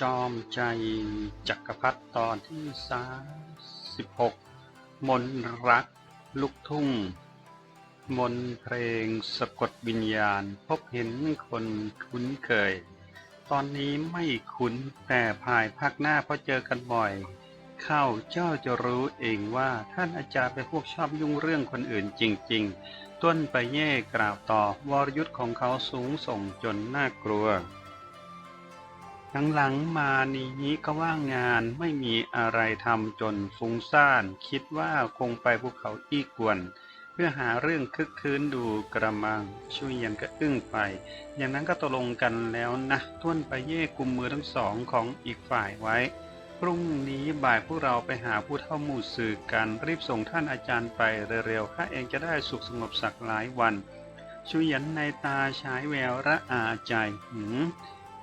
จอมใจจักรพรรดิตอนที่สามสิบหกมนรัก ลูกทุ่ง มนเพลงสะกดวิญญาณ พบเห็นคนคุ้นเคย ตอนนี้ไม่คุ้นแต่ภายภาคหน้าพอเจอกันบ่อย เข้าเจ้าจะรู้เองว่าท่านอาจารย์เป็นพวกชอบยุ่งเรื่องคนอื่นจริง ๆ ต้นไปเย่กล่าวต่อวรยุทธ์ของเขาสูงส่งจนน่ากลัว หลังๆมานี้ก็ว่างงานไม่มีอะไรทำจนฟุ้งซ่าน คิดว่าคงไปภูเขาอี้กวน เพื่อหาเรื่องคึกคืนดูกระมังช่วยยันก็อึ้งไป อย่างนั้นก็ตกลงกันแล้วนะท้วนไปเย่กุมมือทั้งสองของอีกฝ่ายไว้ พรุ่งนี้บ่ายพวกเราไปหาผู้เท่าหมู่สื่อกันรีบส่งท่านอาจารย์ไปเร็วๆข้าเองจะได้สุขสงบสักหลายวันชุยันในตาฉายแววระอาใจหืม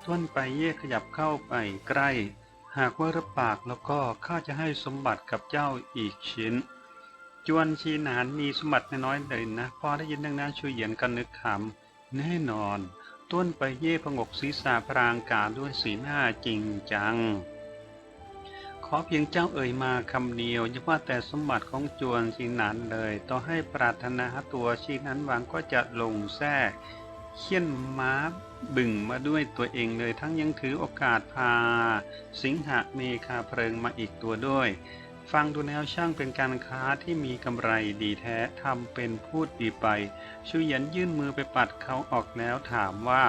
ต้นไปเย่ขยับเข้าไปใกล้ หากว่ารับปากแล้วก็ข้าจะให้สมบัติกับเจ้าอีกชิ้น จวนชีหนานมีสมบัติน้อยเลยนะพอได้ยินดังนั้นช่วยเหยียนกันนึกขำแน่นอน ต้นไปเย่พงกศีรษะพรางกาด้วยสีหน้าจริงจัง ขอเพียงเจ้าเอ่ยมาคำเดียวอย่าว่าแต่สมบัติของจวนชีหนานเลย ต่อให้ปรารถนาตัวชีนั้นหวังก็จะลงแท้ เขี้ยนม้าบึ่งมาด้วยตัวเองเลยทั้งยังถือโอกาสพา สิงหะเมคาเพลิงมาอีกตัวด้วย ฟังดูแนวช่างเป็นการค้าที่มีกำไรดีแท้ทำเป็นพูดดีไปชูเหยันยื่นมือไปปัดเขาออกแล้วถามว่า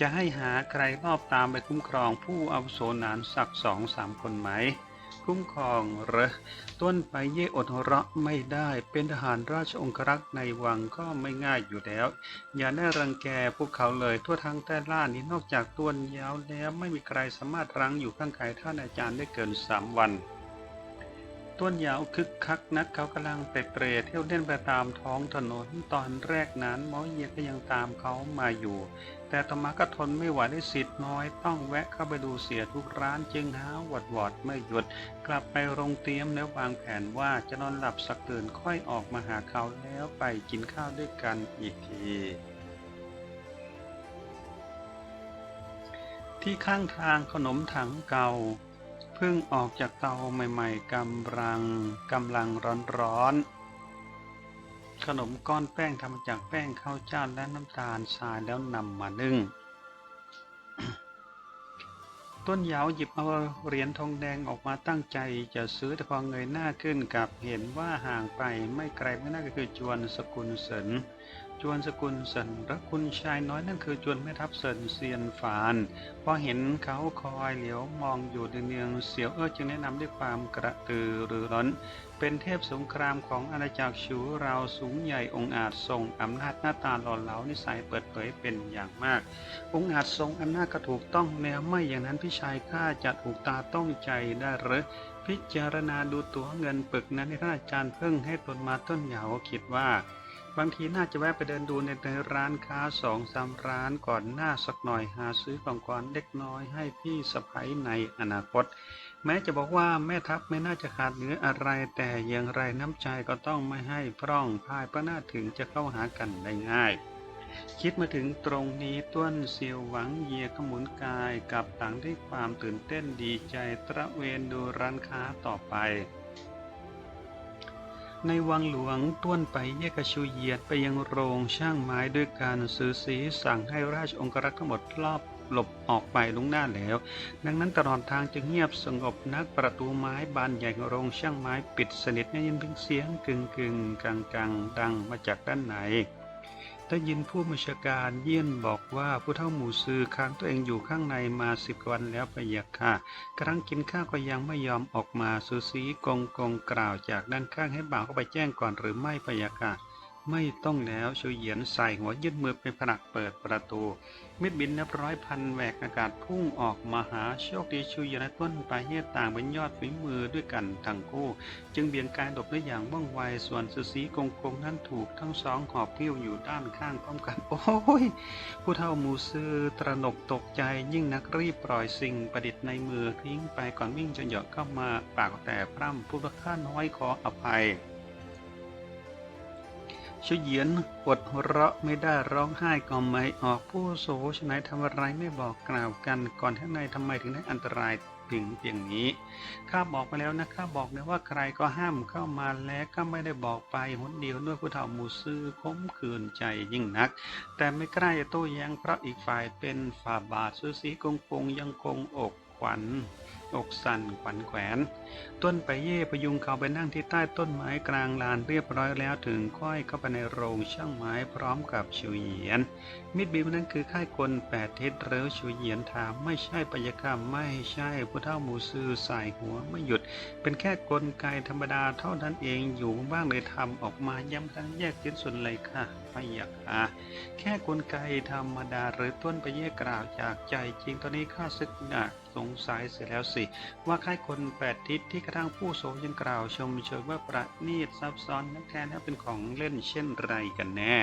จะให้หาใครรอบตามไปคุ้มครองผู้อาวุโสนานสักสองสามคนไหม คุ้มครองเหรอต้นไปเย่อดหัวเระไม่ได้ เป็นทหารราชองครักษ์ในวังก็ไม่ง่ายอยู่แล้ว อย่าได้รังแกพวกเขาเลยทั่วทั้งแต่ล่านี้นอกจากตัวนยาวแล้วไม่มีใครสามารถรั้งอยู่ข้างกายท่านอาจารย์ได้เกินสามวัน ต้นยาวคึกคักนักเขากำลังเตะเตรเที่ยวเล่นไปตามท้องถนนตอนแรกนั้นหมอเยียก็ยังตามเขามาอยู่ แต่ต่อมาก็ทนไม่ไหวได้สิทธิ์น้อย ต้องแวะเข้าไปดูเสียทุกร้านจึงหาหวดวอดไม่หยุด กลับไปโรงเตรียมแล้ววางแผนว่าจะนอนหลับสักตื่นค่อยออกมาหาเขาแล้วไปกินข้าวด้วยกันอีกทีที่ข้างทางขนมถังเก่า พิ่งออกจากเตาใหม่ ๆกำลังกำลังร้อนๆขนมก้อนแป้งทำจากแป้งข้าวเจ้าและน้ำตาลทรายแล้วนำมานึ่ง ต้นยาวหยิบเอาเหรียญทองแดงออกมาตั้งใจจะซื้อแต่พอเงยหน้าขึ้นกลับเห็นว่าห่างไปไม่ไกลไม่น่าก็คือจวนสกุลเสน จวนสกุลเสนและคุณชายน้อยนั่นคือจวนแม่ทัพเสนเซียนฝาน พอเห็นเขาคอยเหลียวมองอยู่เนืองเสียวเอ้อจึงแนะนำด้วยความกระตือรือร้น เป็นเทพสงครามของอาณาจักรชูเราสูงใหญ่องค์อาจทรงอำนาจหน้าตาหล่อเหลานิสัยเปิดเผยเป็นอย่างมาก องค์อาจทรงอำนาจก็ถูกต้องแล้วไม่อย่างนั้นพี่ชายข้าจะถูกตาต้องใจได้หรือพิจารณาดูตัวเงินปึกนั้นที่ท่านอาจารย์เพิ่งให้ตนมาต้นเหยาคิดว่า บางทีน่าจะแวะไปเดินดูในร้านค้าสองสามร้านก่อนหน้าสักหน่อยหาซื้อของขวัญเล็กน้อยให้พี่สะพ้ยในอนาคต แม้จะบอกว่าแม่ทัพไม่น่าจะขาดเหลืออะไร แต่อย่างไรน้ำใจก็ต้องไม่ให้พร่องพายพระนาถึงจะเข้าหากันได้ง่ายคิดมาถึงตรงนี้ต้นเสียวหวังเยียขมุนกายกับต่างด้วยความตื่นเต้นดีใจตระเวนดูร้านค้าต่อไป ในวังหลวงต้วนไปเยกชูเหยียดไปยังโรงช่างไม้ด้วยการซื้อสีสั่งให้ราชองครักษ์ทั้งหมดรอบหลบออกไปลุงหน้าแล้ว ดังนั้นตลอดทางจึงเงียบสงบนักประตูไม้บานใหญ่ของโรงช่างไม้ปิดสนิทได้ยินเพียงเสียงกึ่งกึ่งกังกังดังมาจากด้านไหน ได้ยินผู้บัญชาการเยี่ยนบอกว่าผู้เฒ่าหมูซือค้างตัวเองอยู่ข้างในมาสิบวันแล้วไปอยากค่ะกำลังกินข้าวก็ยังไม่ยอมออกมาสูสีกงกงกล่าวจากด้านข้างให้บ่าวเข้าไปแจ้งก่อนหรือไม่ไปอยากค่ะ ไม่ต้องแล้วชูเหยียนใส่หัวยื่นมือไปผลักเปิดประตู มิดบินนับร้อยพันแหวกอากาศพุ่งออกมาหาโชคดีชูเยียนต้นปลายเฮต่างเป็นยอดฝีมือด้วยกันทั้งคู่ จึงเบี่ยงกายหลบได้อย่างว่องไวส่วนสุสีกงกงนั้นถูกทั้งสองหอบพิ้วอยู่ด้านข้างพร้อมกัน โอ้ย ผู้เฒ่ามูซือตระหนกตกใจยิ่งนักรีบปล่อยสิ่งประดิษฐ์ในมือทิ้งไปก่อนวิ่งจะเหยาะเข้ามาปากแต่พร่ำผู้ประค่าน้อยขออภัย เหยียนอดหัวเราะไม่ได้ร้องไห้ก็ไม่ออกผู้โสชนายทำอะไรไม่บอกกล่าวกัน ก่อนข้างในทำไมถึงได้อันตรายถึงเพียงนี้ ข้าบอกไปแล้วนะ ข้าบอกเลยว่าใครก็ห้ามเข้ามาและก็ไม่ได้บอกไปหนเดียวด้วยผู้เฒ่ามูซื่อคมขืนใจยิ่งนัก แต่ไม่กล้าจะโต้แย้งเพราะอีกฝ่ายเป็นฝ่าบาทซูสีกงกงยังคงอกขวัญ อกสั่นขวัญแขวน ต้นไปเย่พยุงเขาไปนั่งที่ใต้ต้นไม้กลางลานเรียบร้อยแล้วถึงค่อยเข้าไปในโรงช่างไม้พร้อมกับชิวเหยียน มิดบีมนั้นคือค่ายกลแปดทิศเรือชิวเหยียนถามไม่ใช่ปยกรรมไม่ใช่ผู้เท่าหมูซื่อสายหัวไม่หยุด เป็นแค่กลไกธรรมดาเท่านั้นเองอยู่บ้างเลยทำออกมาย้ำทั้งแยกชิ้นส่วนเลยค่ะพยาค่ะแค่กลไกธรรมดาหรือต้นไปเย่กล่าวจากใจจริงตอนนี้ข้าศึกหนัก สงสัยเสียแล้วสิ ว่าค่ายคนแปดทิศที่กระทั่งผู้โสยังกล่าวชมเชยว่าประณีตซับซ้อนนั้นแท้แล้วเป็นของเล่นเช่นไรกันแน่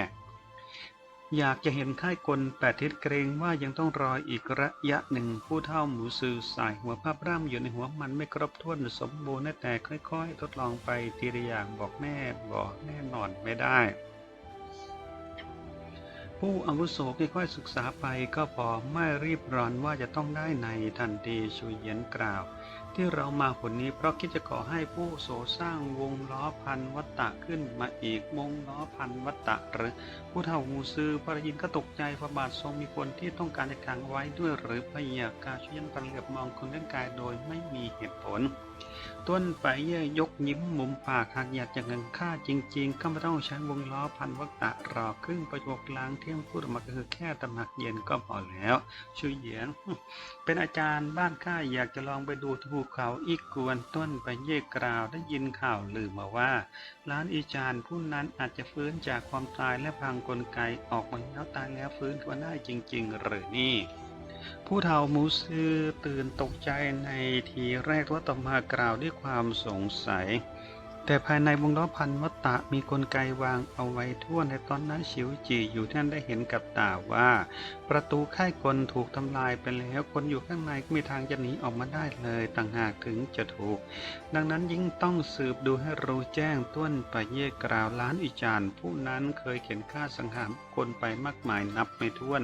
อยากจะเห็นค่ายกลแปดทิศเกรงว่ายังต้องรออีกระยะหนึ่งผู้เท่าหมูสือสายหัวภาพร่ำอยู่ในหัวมันไม่ครบถ้วนสมบูรณ์แต่ค่อยๆ ทดลองไปทีละอย่างบอกแน่บอกแน่นอนไม่ได้ ผู้อาวุโสค่อยๆศึกษาไปก็พอไม่รีบร้อนว่าจะต้องได้ในทันทีชูเยียนกล่าว ที่เรามาผลนี้เพราะคิดจะขอให้ผู้โสสร้างวงล้อพันวัตตะขึ้นมาอีกวงล้อพันวัตตะหรือผู้เฒ่างูซือพระยินก็ตกใจพระบาททรงมีคนที่ต้องการจะขังไว้ด้วยหรือพยายาการช่วยยันปันเหลือบมองคนร่างกายโดยไม่มีเหตุผล ต้นไปเย่ยยกยิ้มมุมปากหากอยากจะเงินค่าจริง ๆ ก็ไม่ต้องใช้วงล้อพันวัตตะรอครึ่งประโยคล้างเที่ยงพูดออกมาก็คือแค่ตำหนักเย็นก็พอแล้วช่วยเหยียนเป็นอาจารย์บ้านข้าอยากจะลองไปดูที่ภูเขาอีกกวนต้นไปเย่กล่าวได้ยินข่าวลือมาว่า ร้านอีจานผู้นั้นอาจจะฟื้นจากความตายและพังกลไกออกมาแล้วตายแล้วฟื้นขึ้นมาได้จริง ๆ หรือนี่ ผู้เฒ่ามูซือตื่นตกใจในทีแรกว่าต่อมากล่าวด้วยความสงสัย แต่ภายในวงล้อพันวัตตะมีกลไกวางเอาไว้ทั่วในตอนนั้นฉิวจีอยู่ท่านได้เห็นกับตาว่า ประตูค่ายกลถูกทำลายไปแล้วคนอยู่ข้างในก็มีทางจะหนีออกมาได้เลยต่างหากถึงจะถูก ดังนั้นยิ่งต้องสืบดูให้รู้แจ้งต้นปะเย่กล่าวล้านอิจารผู้นั้นเคยเขียนฆ่าสังหารคนไปมากมายนับไม่ถ้วน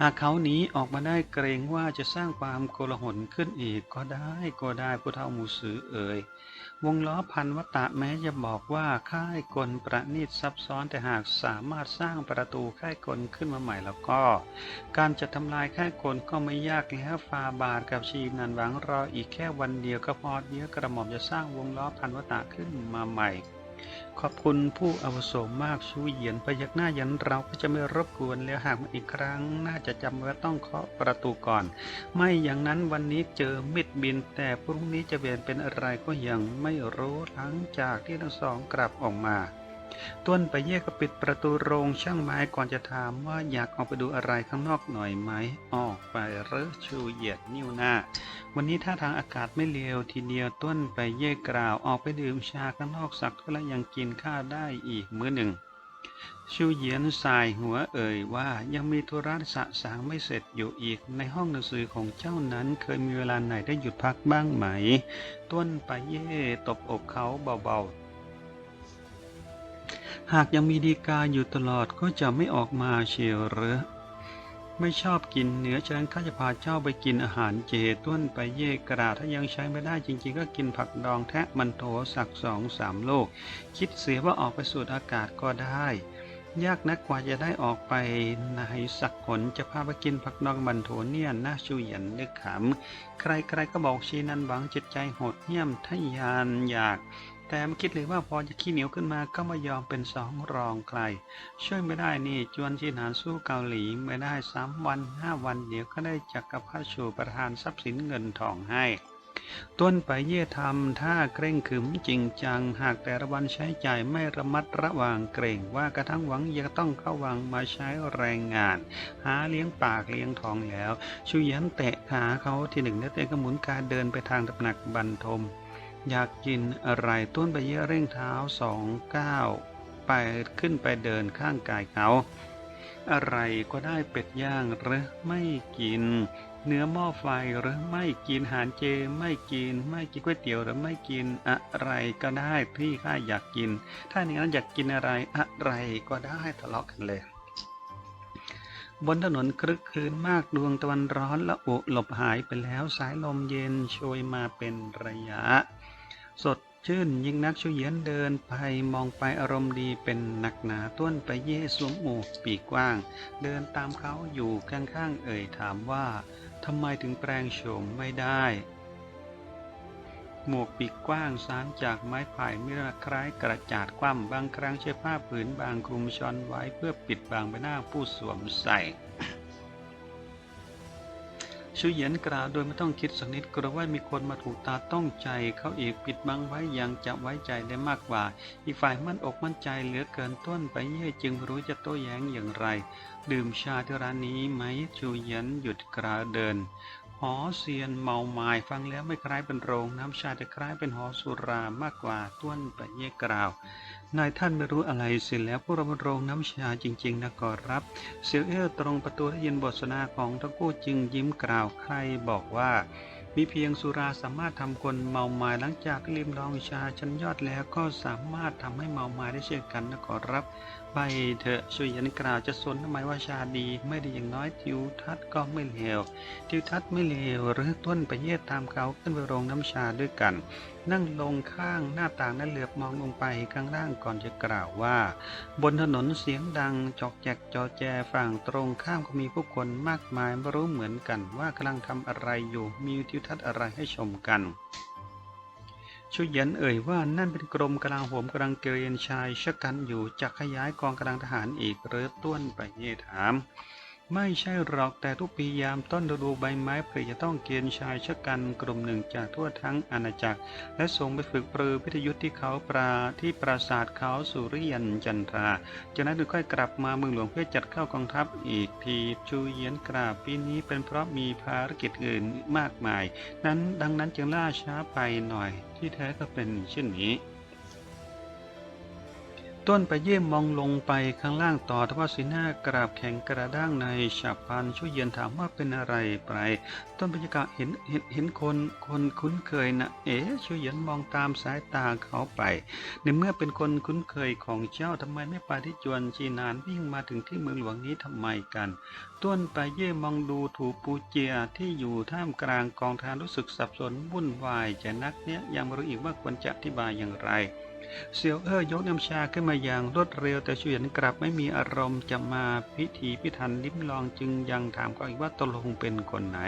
หากเขาหนีออกมาได้เกรงว่าจะสร้างความโกลาหลขึ้นอีกก็ได้ก็ได้ผู้เฒ่ามูสือเอ่ย วงล้อพันวัตะแม้จะบอกว่าค่ายกลประณีตซับซ้อนแต่หากสามารถสร้างประตูค่ายกลขึ้นมาใหม่แล้วก็ การจะทำลายค่ายกลก็ไม่ยากแล้วฟาบาทกับชีนันหวังรออีกแค่วันเดียวก็พอเดียวกระหม่อมจะสร้างวงล้อพันวัตะขึ้นมาใหม่ ขอบคุณผู้อาวุโสมากชูเหยียนพยักหน้ายันเราก็จะไม่รบกวนแล้วหากมาอีกครั้ง น่าจะจำว่าต้องเคาะประตูก่อน ไม่อย่างนั้นวันนี้เจอมิดบิน แต่พรุ่งนี้จะเปลี่ยนเป็นอะไรก็ยังไม่รู้หลังจากที่ทั้งสองกลับออกมา ต้นไปเย่ก็ปิดประตูโรงช่างไม้ก่อนจะถามว่าอยากออกไปดูอะไรข้างนอกหน่อยไหม ออกไปเรอชูเหยียดนิ้วหน้า วันนี้ท่าทางอากาศไม่เลวทีเดียวต้นไปเย่กล่าวออกไปดื่มชาข้างนอกสักและยังกินข้าวได้อีกมื้อหนึ่ง ชูเหยียนสายหัวเอ่ยว่ายังมีธุระสะสางไม่เสร็จอยู่อีกในห้องหนังสือของเจ้านั้นเคยมีเวลาไหนได้หยุดพักบ้างไหม ต้นไปเย่ตบอกเขาเบาๆ หากยังมีดีกาอยู่ตลอดก็จะไม่ออกมาเชียวหรือไม่ชอบกินเนื้อฉะนั้นข้าจะพาเจ้าไปกินอาหารเจต้นไปเย่กระดาษถ้ายังใช้ไม่ได้จริง ๆ ก็กินผักดองแทะมันโถสักสองสามโลก คิดเสียว่าออกไปสูดอากาศก็ได้ ยากนักกว่าจะได้ออกไปในสักขนจะพาไปกินผักดองมันโถเนี่ยน่าชูหยันนึกขำใครๆก็บอกชีนันหวังจิตใจโหดเหี้ยมทะยานอยาก แต่ไม่คิดเลยว่าพอจะขี้เหนียวขึ้นมาก็ไม่ยอมเป็นสองรองใคร ช่วยไม่ได้นี่จวนชีนหานสู้เกาหลีไม่ได้สามวันห้าวันเดี๋ยวก็ได้จักรพรรดิชูประทานทรัพย์สินเงินทองให้ต้นไปเย่ทำท่าเกร่งขึมจริงจัง หากแต่ละวันใช้จ่ายไม่ระมัดระวังเกรงว่ากระทั่งหวังจะต้องเข้าวังมาใช้แรงงาน หาเลี้ยงปากเลี้ยงท้องแล้ว ชูยันเตะขาเขาทีหนึ่งแล้วเตะกระหมุนการเดินไปทางตำหนักบรรทม อยากกินอะไรต้นไปเย่เร่งเท้าสองก้าวไปขึ้นไปเดินข้างกายเขา อะไรก็ได้เป็ดย่างหรือไม่กิน เนื้อหม้อไฟหรือไม่กินหารเจไม่กิน ไม่กินก๋วยเตี๋ยวหรือไม่กินอะไรก็ได้ที่ข้าอยากกิน ถ้าอย่างนั้นอยากกินอะไรอะไรก็ได้ทะเลาะกันเลยบนถนนครึกครื้นมากดวงตะวันร้อนละอุหลบหายไปแล้วสายลมเย็นโชยมาเป็นระยะ สดชื่นยิ่งนักชูเยียนเดินไปมองไปอารมณ์ดีเป็นหนักหนาต้นไปเย่สวมหมวกปีกกว้าง เดินตามเขาอยู่ข้างๆเอ่ยถามว่าทำไมถึงแปลงโฉมไม่ได้ หมวกปีกกว้างสารจากไม้ไผ่มีระคล้ายกระจาดคว่ำบางครั้งใช้ผ้าผืนบางคลุมช้อนไว้เพื่อปิดบางใบหน้าผู้สวมใส่ ชูเหยียนกล่าวโดยไม่ต้องคิดสักนิดกลัวว่ามีคนมาถูกตาต้องใจเขาอีกปิดบังไว้ยังจะไว้ใจได้มากกว่า อีกฝ่ายมั่นอกมั่นใจเหลือเกินต้นไปเย่จึงไม่รู้จะโต้แย้งอย่างไร ดื่มชาที่ร้านนี้ไหมชูเหยียนหยุดกล่าวเดินหอเซียนเมาไม้ฟังแล้วไม่คล้ายเป็นโรงน้ำชาแต่คล้ายเป็นหอสุรามากกว่าต้วนไปเย่กล่าว นายท่านไม่รู้อะไรเสิแล้วพวกเราโรงน้ำชาจริง ๆนะกอรับ เซลเอลตรงประตูได้ยินบทสนทนาของทั้งคู่จึงยิ้มกล่าวใครบอกว่ามีเพียงสุราสามารถทำคนเมาไม้หลังจากลิมลองชาชั้นยอดแล้วก็สามารถทำให้เมาไม้ได้เช่นกันนะขอรับ ไปเถอะช่วยยันกล่าวจะสนทำไมว่าชาดี ไม่ดีอย่างน้อยทิวทัศน์ก็ไม่เลวทิวทัศน์ไม่เลวหรือต้นไปเยี่ยตามเขาขึ้นไปโรงน้ำชาด้วยกัน นั่งลงข้างหน้าต่างนั้นเหลือบมองลงไปข้างล่างก่อนจะกล่าวว่า บนถนนเสียงดังจอกแจกจอแจฝั่งตรงข้ามก็มีผู้คนมากมายไม่รู้เหมือนกันว่ากำลังทำอะไรอยู่มีทิวทัศน์อะไรให้ชมกัน ชุยเยันเอ่ยว่านั่นเป็นกรมกลาโหมกำลังเกรียนชายชะกันอยู่จะขยายกองกำลังทหารอีกหรือต้วนไปเย่ถาม ไม่ใช่หรอกแต่ทุกปียามต้นฤดูใบไม้ผลิจะต้องเกณฑ์ชายชะกันกลุ่มหนึ่งจากทั่วทั้งอาณาจักร และส่งไปฝึกปรือพิทยุทธ์ที่เขาปราที่ปราสาทเขาสุริยันจันทราจากนั้นถึงค่อยกลับมาเมืองหลวงเพื่อจัดเข้ากองทัพอีกทีชูเยียนกราบปีนี้เป็นเพราะมีภารกิจอื่นมากมาย นั้นดังนั้นจึงล่าช้าไปหน่อย ที่แท้ก็เป็นเช่นนี้ ต้นไปเยี่ยมมองลงไปข้างล่างต่อทว่าสีหน้ากราบแข็งกระด้างในฉับพลันช่วยเย็นถามว่าเป็นอะไรไป ต้นบรรยากาศเห็นเห็นเห็นคนคนคุ้นเคยนะเอ๋ช่วยเย็นมองตามสายตาเขาไป ในเมื่อเป็นคนคุ้นเคยของเจ้าทำไมไม่ไปที่จวนจีนานวิ่งมาถึงที่เมืองหลวงนี้ทำไมกัน ต้นไปเย่มองดูถูปูเจียที่อยู่ท่ามกลางกองทารรู้สึกสับสนวุ่นวายใจนักเนี้ยยังไม่รู้อีกว่าควรจะอธิบายอย่างไร เซียวเอ้อยกน้ำชาขึ้นมาอย่างรวดเร็วแต่เฉวียนกลับไม่มีอารมณ์จะมาพิธีพิธันลิ้มลองจึงยังถามเขาอีกว่าตกลงเป็นคนไหน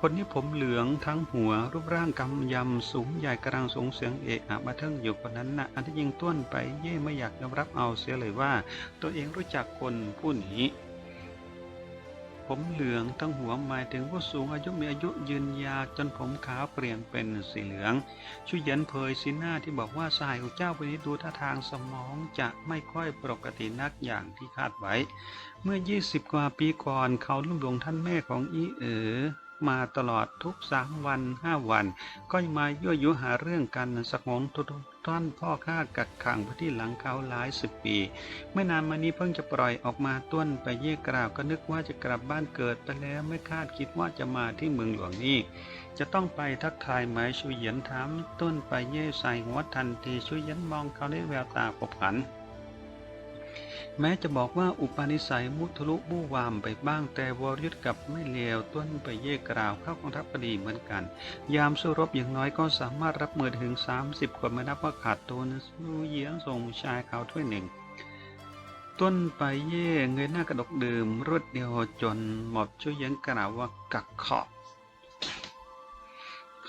คนนี้ผมเหลืองทั้งหัว รูปร่างกำยำสูงใหญ่กระรังสูงเสียงเอะอะมาเทิงอยู่คนนั้นนะ่ะอันที่ยิงต้วนไปเย่ไม่อยากยอมรับเอาเสียเลยว่า ตัวเองรู้จักคนผู้นี้ ผมเหลืองทั้งหัวหมายถึงผู้สูงอายุมีอายุยืนยาวจนผมขาวเปลี่ยนเป็นสีเหลืองชุยเย็นเผยสีหน้าที่บอกว่าสายของเจ้าวันนี้ดูท่าทางสมองจะไม่ค่อยปกตินักอย่างที่คาดไว้ เมื่อ 20 กว่าปีก่อนเขาลุ่มหลวงท่านแม่ของอีเอ๋อมาตลอดทุกสามวันห้าวัน ก็ยมายั่วยุหาเรื่องกันสักหนทุก ท่อนพ่อข้ากักขังไว้ที่หลังเขาหลายสิบปี ไม่นานมานี้เพิ่งจะปล่อยออกมาต้นไปเย่กล่าวก็นึกว่าจะกลับบ้านเกิดไปแล้วไม่คาดคิดว่าจะมาที่เมืองหลวงนี้จะต้องไปทักทายไหมชูเหยียนถามต้นไปเย่ใส่หัวทันทีชูเหยียนมองเขาด้วยแววตาผบขัน แม้จะบอกว่าอุปนิสัยมุทะลุบู้วามไปบ้างแต่วรยุทธกับไม่เลวต้นไปเย่กล่าวเข้ากองทัพก็ดีเหมือนกัน ยามสู้รบอย่างน้อยก็สามารถรับมือถึง 30คนไม่นับว่าขาดตัวนสู้เยียนส่งชายเขาถ้วยหนึ่ง ต้นไปเย่เงยหน้ากระดกดื่มรวดเดียวจนหมอบช่วยเย็นกล่าวว่ากักขอบ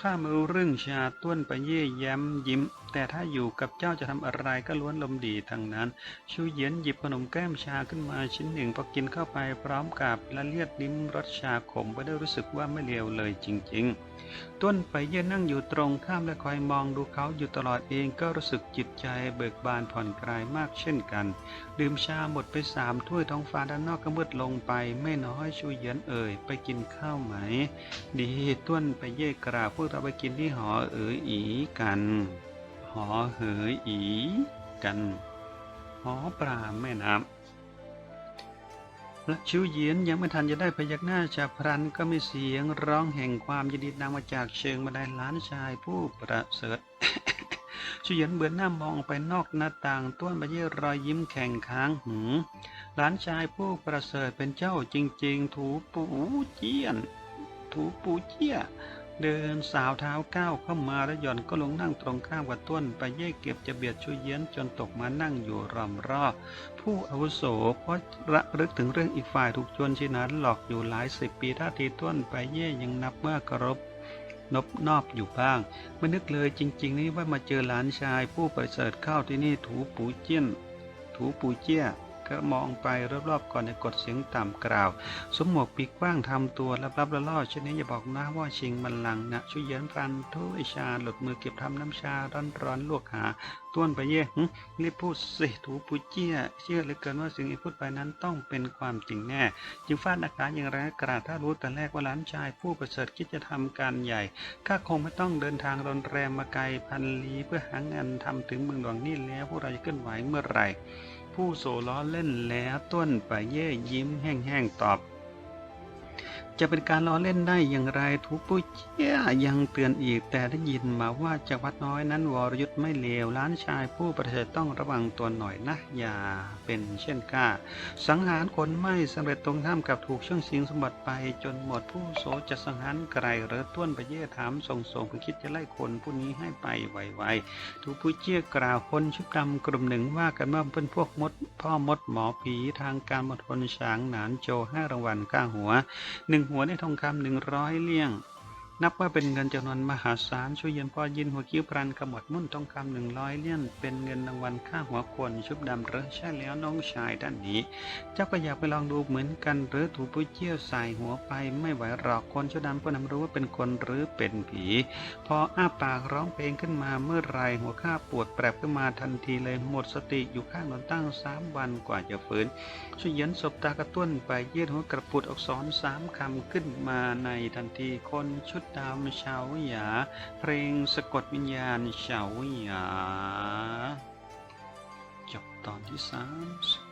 ข้าม่รู้เรื่องชาต้วนไปเย่แย้มยิ้มแต่ถ้าอยู่กับเจ้าจะทำอะไรก็ล้วนลมดีทั้งนั้นชูเย็นหยิบขนมแก้มชาขึ้นมาชิ้นหนึ่งพอกินเข้าไปพร้อมกับละเลียดลิ้มรสชาขมไปได้รู้สึกว่าไม่เลวเลยจริง ๆ ต้นไปเย่นั่งอยู่ตรงข้ามและคอยมองดูเขาอยู่ตลอดเองก็รู้สึกจิตใจเบิกบานผ่อนคลายมากเช่นกัน ดื่มชาหมดไปสามถ้วยท้องฟ้าด้านนอกก็มืดลงไป ไม่น้อยชูเย็นเอ่ยไปกินข้าวไหม ดีต้วนไปเย่กราบพวกเราไปกินที่หอเอ๋ยอีกัน หอเหยอีกันหอปลาแม่น้ำและชิวเยียนยังไม่ทันจะได้พยักหน้าฉับพลันก็มีเสียงร้องแห่งความยินดีดังมาจากเชิงบันไดหลานชายผู้ประเสริฐชิวเยียนเบือนหน้ามองไปนอกหน้าต่างต้วนไปเยี่รอยยิ้มแข่งค้างหืมหลานชายผู้ประเสริฐเป็นเจ้าจริง ๆ ถูปูเจียน ถูปูเจีย เดินสาวเท้าก้าวเข้ามาแล้วหย่อนก็ลงนั่งตรงข้ามกับต้น ไปเย่เก็บจะเบียดช่วยเยียนจนตกมานั่งอยู่รอมรอบผู้อาวุโสเพราะระลึกถึงเรื่องอีกฝ่ายถูกชวนชินั้นหลอกอยู่หลายสิบปีท่าทีต้นไปเย่ยังนับว่ากรบนบนอบอยู่บ้างไม่นึกเลยจริง ๆ นี่ว่ามาเจอหลานชายผู้ประเสริฐเข้าที่นี่ถูปูเจี้ยนถูปูเจี้ย ก็มองไปรอบๆก่อนในกดเสียงต่ำกล่าวสมหมวกปีกกว้างทำตัวลับๆละล่อเช่นนี้อย่าบอกนะว่าชิงบัลลังนะช่วยเย็นฟันทุยชาหลุดมือเก็บทำน้ำชาร้อนๆลวกหาต้วนไปเย่หึรีบพูดสิถูปูเจี้ยเชื่อเหลือเกินว่าสิ่งที่พูดไปนั้นต้องเป็นความจริงแน่ จึงฟาดอากาศอย่างแรงกระดถ้ารู้แต่แรกว่าหลานชายผู้ประเสริฐคิดจะทำการใหญ่ข้าคงไม่ต้องเดินทางรอนแรมมาไกลพันลี้เพื่อหางานทำถึงเมืองหลวงนี่แล้วพวกเราจะเคลื่อนไหวเมื่อไหร่ ผู้โซล้อเล่นแล้วต้นไปเย่ยิ้มแห้งๆตอบ จะเป็นการล้อเล่นได้อย่างไรทุกปุ้ยเจียยังเตือนอีก แต่ได้ยินมาว่าจากวัดน้อยนั้นวรยุทธ์ไม่เลวล้านชายผู้ประเสริฐต้องระวังตัวหน่อยนะ อย่าเป็นเช่นก้า สังหารคนไม่สำเร็จตรงข้ามกับถูกช่วงชิงสมบัติไปจนหมดผู้โสจะสังหารไกลหรือต้วนไปเย่ถามส่งส่งคิดจะไล่คนผู้นี้ให้ไปไวๆทูผู้เจี้ยกล่าวคนชุดดำกลุ่มหนึ่งว่ากันว่าเป็นพวกมด พ่อมดหมอผีทางการมณฑลฉางหนานโจห้ารางวัลก้าหัวหนึ่งหัวได้ทองคำหนึ่งร้อยเลี่ยง นับว่าเป็นเงินจำนวนมหาศาลช่วยเย็นพอยินหัวคิ้วพรันขมวดมุ่นทองคำหนึ่งร้อยเลี่ยนเป็นเงินรางวัลค่าหัวคนชุบดำหรือใช่แล้วน้องชายด้านนี้ เจ้าก็อยากไปลองดูเหมือนกันหรือถูผู้เจี้ยวใส่หัวไปไม่ไหวหรอกคนชุดดำก็นำรู้ว่าเป็นคนหรือเป็นผี พออ้าปากร้องเพลงขึ้นมาเมื่อไรหัวข้าปวดแปรบขึ้นมาทันทีเลยหมดสติอยู่ข้างนอนตั้งสามวันกว่าจะฟื้นช่วยเย็นศบตากระตุ้นไปเยืดหัวกระปุดอักษรสามคำขึ้นมาในทันทีคนชุดดำชาวหยา เพลงสะกดวิญญาณชาวหยา จบตอนที่สามสิบ